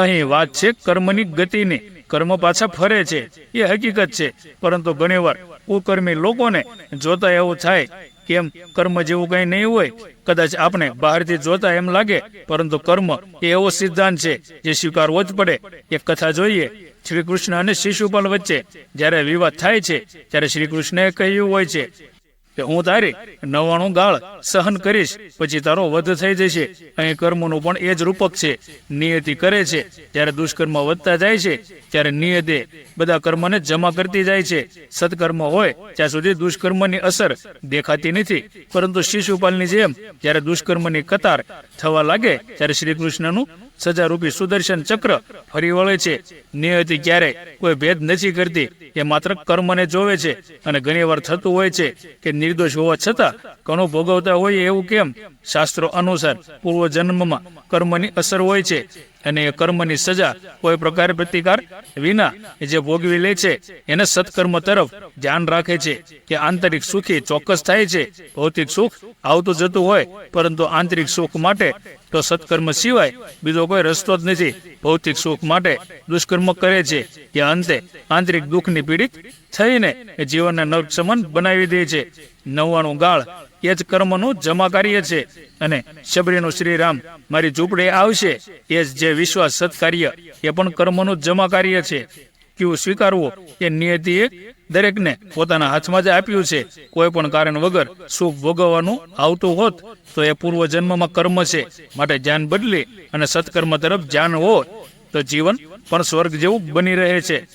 અહીં વાત છે કર્મની ગતિની. કર્મ પાછા ફરે છે. એ હકીકત છે. પરંતુ ઘણીવાર કુકર્મી લોકોને જોતા એવું થાય કેમ કર્મ જેવું કંઈ નહીં હોય. કદાચ આપણે બહારથી જોતા એમ લાગે, પરંતુ કર્મ એ એવો સિદ્ધાંત છે જે સ્વીકારવો જ પડે. એક કથા જોઈએ. શ્રી કૃષ્ણ અને શિશુપાલ વચ્ચે જ્યારે વિવાદ થાય છે, ત્યારે શ્રી કૃષ્ણએ કહ્યું હોય છે કે હું તારી નવાણું ગાળ સહન કરીશ, પછી તારો વધ થઈ જશે. અહીં કર્મનું પણ એ જ રૂપક છે. નિયતિ કરે છે. ત્યારે દુષ્કર્મ વધતા જાય છે, ત્યારે નિયતે બધા કર્મને જમા કરતી જાય છે. સત્કર્મ હોય, ત્યાં સુધી દુષ્કર્મની અસર દેખાતી નથી. પરંતુ શિશુપાલની જેમ, જ્યારે દુષ્કર્મની કતાર થવા લાગે, ત્યારે શ્રી કૃષ્ણનું સજારૂપી સુદર્શન ચક્ર ફરી વળે છે. નિયતિ ક્યારે કોઈ ભેદ નથી કરતી. એ માત્ર કર્મને જોવે છે અને ઘણીવાર થતું હોય છે કે નિર્દોષ હોવા છતાં ઘણું ભોગવતા હોય એવું કેમ? શાસ્ત્રો અનુસાર પૂર્વ જન્મમાં કર્મની અસર હોય છે. અને એ કર્મની સજા કોઈ પ્રકારે પ્રતિકાર વિના જે ભોગવી લે છે, એને સત્કર્મ તરફ ધ્યાન રાખે છે કે આંતરિક સુખી ચોક્કસ થાય છે, ભૌતિક સુખ આવતું જતું હોય, પરંતુ આંતરિક સુખ માટે તો સત્કર્મ સિવાય બીજો કોઈ રસ્તો જ નથી. ભૌતિક સુખ માટે દુષ્કર્મ કરે છે કે અંતે આંતરિક દુઃખની પીડિત થઈને જીવનને નર્ક સમાન બનાવી દે છે. નવ્વાણું ગાળ એ જ કર્મનું જમા કાર્ય છે. અને શબરીનું શ્રીરામ, મારી ઝૂંપડે આવશે. એ જ જે વિશ્વાસ સત્કાર્ય, એ પણ કર્મનું જમા કાર્ય છે. કેવું સ્વીકારવું? એ નિયતિએ દરેકને પોતાના હાથમાં જ આપ્યું છે. કોઈ પણ કારણ વગર સુખ ભોગવવાનું આવતું હોત, તો એ પૂર્વ જન્મમાં કર્મ છે. માટે ધ્યાન બદલી અને સત્કર્મ તરફ ધ્યાન હોત, તો જીવન પણ સ્વર્ગ જેવું બની રહે છે.